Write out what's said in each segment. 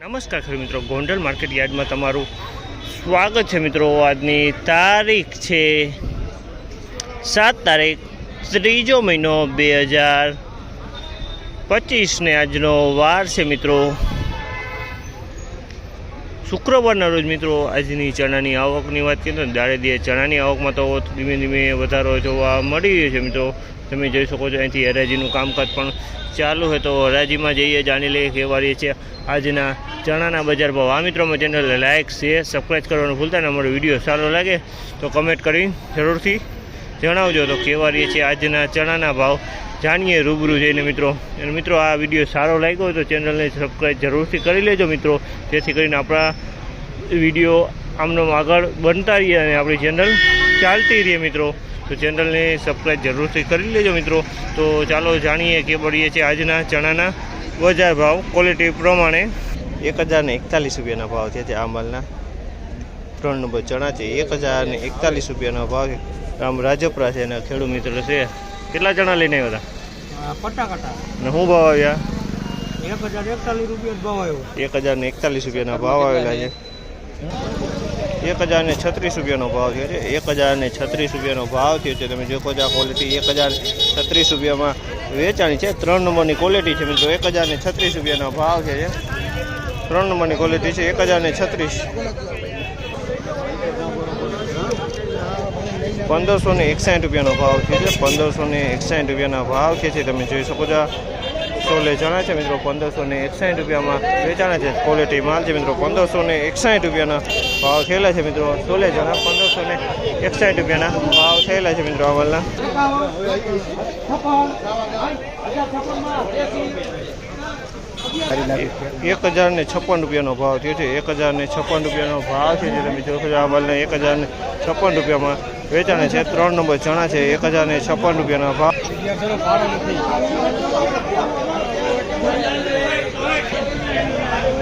નમસ્કાર ખેડૂત મિત્રો, ગોંડલ માર્કેટ યાર્ડમાં તમારું સ્વાગત છે મિત્રો. આજની તારીખ છે સાત તારીખ, ત્રીજો મહિનો બે હજાર પચીસને આજનો વાર છે મિત્રો. શુક્રવારના રોજ મિત્રો આજની ચણાની આવકની વાત કરીએ તો દાડે દે ચણાની આવકમાં તો ધીમે ધીમે વધારો જોવા મળી રહ્યો છે મિત્રો. તમે જોઈ શકો છો અહીંથી હરાજીનું કામકાજ પણ ચાલુ હોય તો હરાજીમાં જઈએ, જાણી લઈએ રહી છે. આજના ચણાના બજાર ભાવ. આ મિત્રો, અમારી ચેનલને લાઇક શેર સબસ્ક્રાઈબ કરવાનું ભૂલતા ને અમારો વીડિયો સારો લાગે તો કમેન્ટ કરી જરૂરથી જણાવજો તો કેવા છે આજના ચણાના ભાવ. જાણીએ રૂબરૂ જઈને મિત્રો. અને મિત્રો, આ વીડિયો સારો લાગ્યો હોય તો ચેનલને સબસ્ક્રાઈબ જરૂરથી કરી લેજો મિત્રો. જેથી કરીને આપણા વીડિયો આમનો આગળ બનતા રહીએ અને આપણી ચેનલ ચાલતી રહીએ મિત્રો. તો ચેનલને સબસ્ક્રાઈબ જરૂરથી કરી લેજો મિત્રો. તો ચાલો જાણીએ કે પડીએ છીએ આજના ચણાના બજાર ભાવ ક્વોલિટી પ્રમાણે. એક હજારને એકતાલીસ રૂપિયાના ભાવ છે આ માલના ત્રણ નંબર ચણા છે. એક હજારને એકતાલીસ રૂપિયાનો ભાવ છે. આમ રાજપરા છે અને ખેડૂત મિત્ર છે. કેટલા જણા લઈને આવ્યા હતા? શું ભાવ આવ્યા? એક હજાર એકતાલીસ રૂપિયા ભાવ આવ્યો. એક હજાર ને એકતાલીસ રૂપિયાના ભાવ આવેલા છે. એક હજાર ને છત્રીસ રૂપિયાનો ભાવ થયો છે. એક હજાર ને છત્રીસ રૂપિયાનો ભાવ થયો છે. તમે જોકો છો આ ક્વોલિટી એક હજાર છત્રીસ રૂપિયામાં વેચાણી છે. ત્રણ નંબરની ક્વોલિટી છે. મિત્રો એક હજાર ને છત્રીસ રૂપિયાનો ભાવ છે. ત્રણ નંબરની ક્વોલિટી છે. એક હજાર ને છત્રીસ. પંદરસો ને એકસાઠ રૂપિયાનો ભાવ છે. પંદરસો ને એકસાઠ રૂપિયાના ભાવ છે છે. તમે જોઈ શકો છો સોલે જણા છે મિત્રો. પંદરસો ને એકસાઠ રૂપિયામાં વેચાણા છે. ક્વોલિટી માલ છે મિત્રો. પંદરસો ને એકસાઠ રૂપિયાના ભાવ થયેલા છે મિત્રો. સોલે જણા પંદરસો ને એકસાઠ રૂપિયાના ભાવ થયેલા છે મિત્રો આ માલના. એક હજાર ને છપ્પન રૂપિયાનો ભાવ થયો છે. એક હજાર ને છપ્પન રૂપિયાનો ભાવ છે જે તમે જોશો આ માલને એક હજાર ને છપ્પન રૂપિયામાં વેચાણે છે. ત્રણ નંબર ચણા છે. એક હજાર ને છપ્પન રૂપિયાના ભાવ.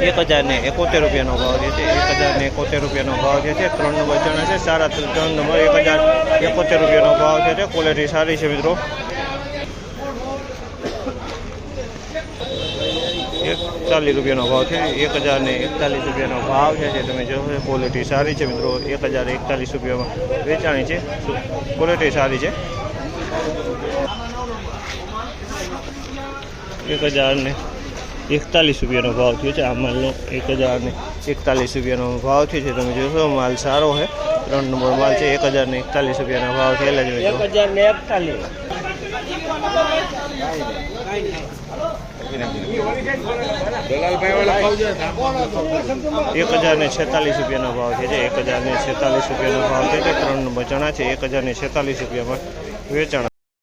એક હજાર ને એકોતેર રૂપિયાનો ભાવ જે છે. એક હજાર ને એકોતેર રૂપિયાનો ભાવ જે છે. ત્રણ નંબર ચણા છે. સારા ત્રણ નંબર. એક હજાર એકોતેર રૂપિયાનો ભાવ જે છે. ક્વોલિટી સારી છે મિત્રો. એકતાલીસ રૂપિયાનો ભાવ છે. એક હજાર ને એકતાલીસ રૂપિયાનો ભાવ છે જે તમે જોશો ક્વોલિટી સારી છે મિત્રો. એક હજાર એકતાલીસ રૂપિયામાં વેચાણી છે. ક્વોલિટી સારી છે? એક હજાર ને એકતાલીસ રૂપિયાનો ભાવ થયો છે. આ માલનો એક હજાર ને એકતાલીસ રૂપિયાનો ભાવ થયો છે. તમે જોશો માલ સારો છે. ત્રણ નંબર માલ છે. એક હજાર ને એકતાલીસ રૂપિયાનો ભાવ થયેલા જ હજાર એકતાલીસ. એક હજાર ને છેતાલીસ રૂપિયાનો ભાવ છે. જે એક હજાર ને છેતાલીસ રૂપિયાનો ભાવ છે. તે ત્રણ નંબર ચણા છે, એક હજાર ને છેતાલીસ રૂપિયામાં વેચાણ